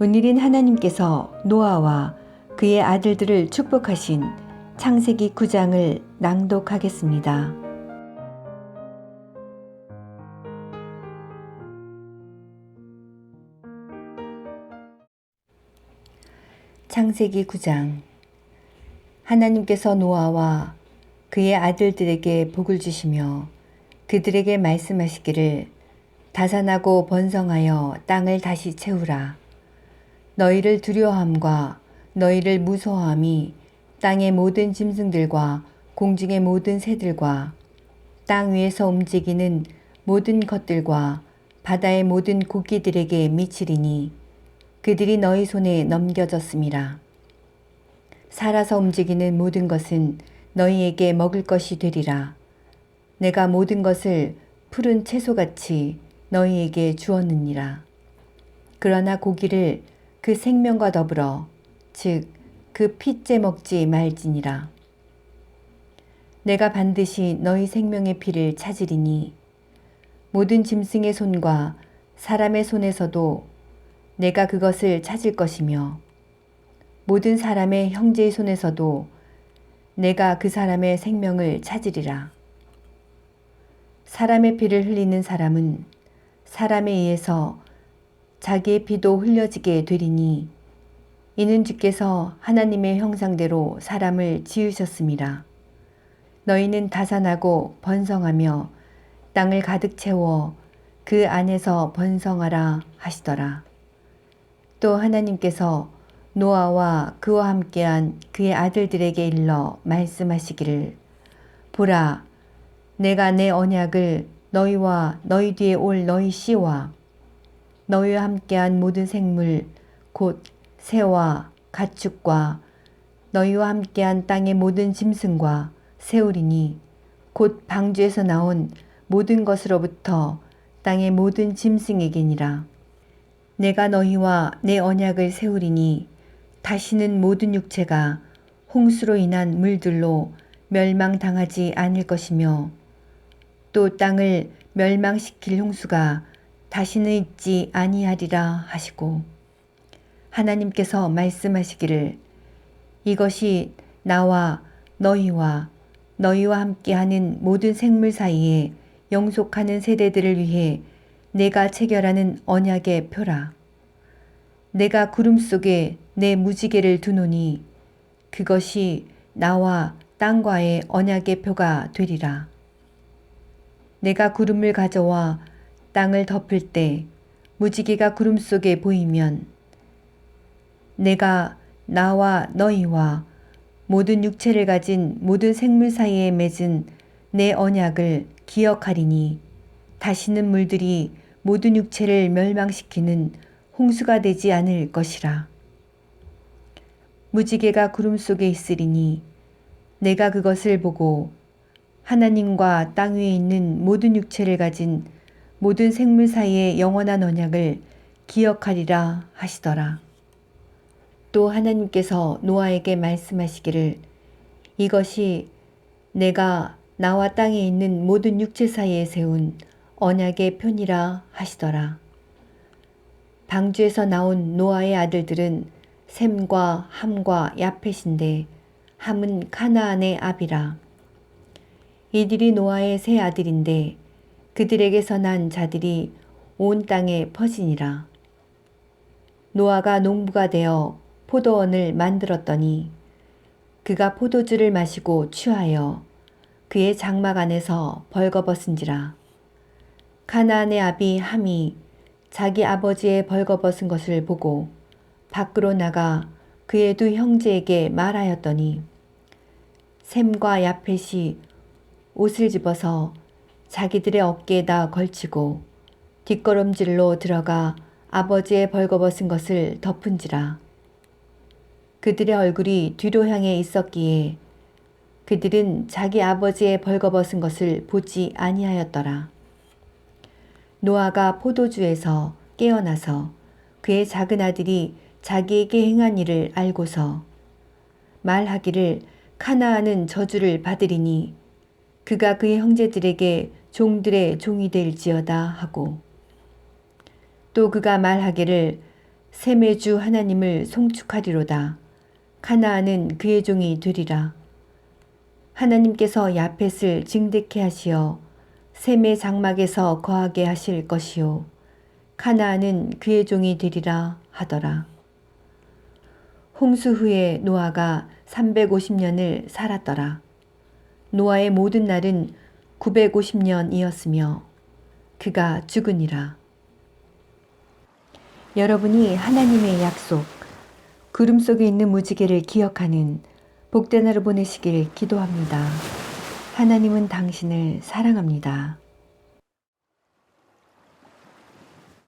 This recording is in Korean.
오늘은 하나님께서 노아와 그의 아들들을 축복하신 창세기 9장을 낭독하겠습니다. 창세기 9장 하나님께서 노아와 그의 아들들에게 복을 주시며 그들에게 말씀하시기를 다산하고 번성하여 땅을 다시 채우라. 너희를 두려워함과 너희를 무서워함이 땅의 모든 짐승들과 공중의 모든 새들과 땅 위에서 움직이는 모든 것들과 바다의 모든 고기들에게 미치리니 그들이 너희 손에 넘겨졌음이라. 살아서 움직이는 모든 것은 너희에게 먹을 것이 되리라. 내가 모든 것을 푸른 채소같이 너희에게 주었느니라. 그러나 고기를 그 생명과 더불어 즉 그 피째 먹지 말지니라. 내가 반드시 너희 생명의 피를 찾으리니 모든 짐승의 손과 사람의 손에서도 내가 그것을 찾을 것이며 모든 사람의 형제의 손에서도 내가 그 사람의 생명을 찾으리라. 사람의 피를 흘리는 사람은 사람에 의해서 자기의 피도 흘려지게 되리니 이는 주께서 하나님의 형상대로 사람을 지으셨습니다. 너희는 다산하고 번성하며 땅을 가득 채워 그 안에서 번성하라 하시더라. 또 하나님께서 노아와 그와 함께한 그의 아들들에게 일러 말씀하시기를 보라 내가 내 언약을 너희와 너희 뒤에 올 너희 씨와 너희와 함께한 모든 생물 곧 새와 가축과 너희와 함께한 땅의 모든 짐승과 세우리니 곧 방주에서 나온 모든 것으로부터 땅의 모든 짐승에게니라. 내가 너희와 내 언약을 세우리니 다시는 모든 육체가 홍수로 인한 물들로 멸망당하지 않을 것이며 또 땅을 멸망시킬 홍수가 다시는 있지 아니하리라 하시고 하나님께서 말씀하시기를 이것이 나와 너희와 너희와 함께하는 모든 생물 사이에 영속하는 세대들을 위해 내가 체결하는 언약의 표라. 내가 구름 속에 내 무지개를 두노니 그것이 나와 땅과의 언약의 표가 되리라. 내가 구름을 가져와 땅을 덮을 때 무지개가 구름 속에 보이면 내가 나와 너희와 모든 육체를 가진 모든 생물 사이에 맺은 내 언약을 기억하리니 다시는 물들이 모든 육체를 멸망시키는 홍수가 되지 않을 것이라. 무지개가 구름 속에 있으리니 내가 그것을 보고 하나님과 땅 위에 있는 모든 육체를 가진 모든 생물 사이의 영원한 언약을 기억하리라 하시더라. 또 하나님께서 노아에게 말씀하시기를 이것이 내가 나와 땅에 있는 모든 육체 사이에 세운 언약의 편이라 하시더라. 방주에서 나온 노아의 아들들은 셈과 함과 야펫인데 함은 카나안의 아비라. 이들이 노아의 세 아들인데 그들에게서 난 자들이 온 땅에 퍼지니라. 노아가 농부가 되어 포도원을 만들었더니 그가 포도주를 마시고 취하여 그의 장막 안에서 벌거벗은지라. 카나안의 아비 함이 자기 아버지의 벌거벗은 것을 보고 밖으로 나가 그의 두 형제에게 말하였더니 샘과 야펫이 옷을 집어서 자기들의 어깨에다 걸치고 뒷걸음질로 들어가 아버지의 벌거벗은 것을 덮은지라. 그들의 얼굴이 뒤로 향해 있었기에 그들은 자기 아버지의 벌거벗은 것을 보지 아니하였더라. 노아가 포도주에서 깨어나서 그의 작은 아들이 자기에게 행한 일을 알고서 말하기를 카나안은 저주를 받으리니 그가 그의 형제들에게 종들의 종이 될지어다 하고 또 그가 말하기를 셈의 주 하나님을 송축하리로다. 가나안은 그의 종이 되리라. 하나님께서 야펫을 증대케 하시어 셈의 장막에서 거하게 하실 것이요. 가나안은 그의 종이 되리라 하더라. 홍수 후에 노아가 350년을 살았더라. 노아의 모든 날은 950년이었으며 그가 죽으니라. 여러분이 하나님의 약속, 구름 속에 있는 무지개를 기억하는 복된 하루 보내시길 기도합니다. 하나님은 당신을 사랑합니다.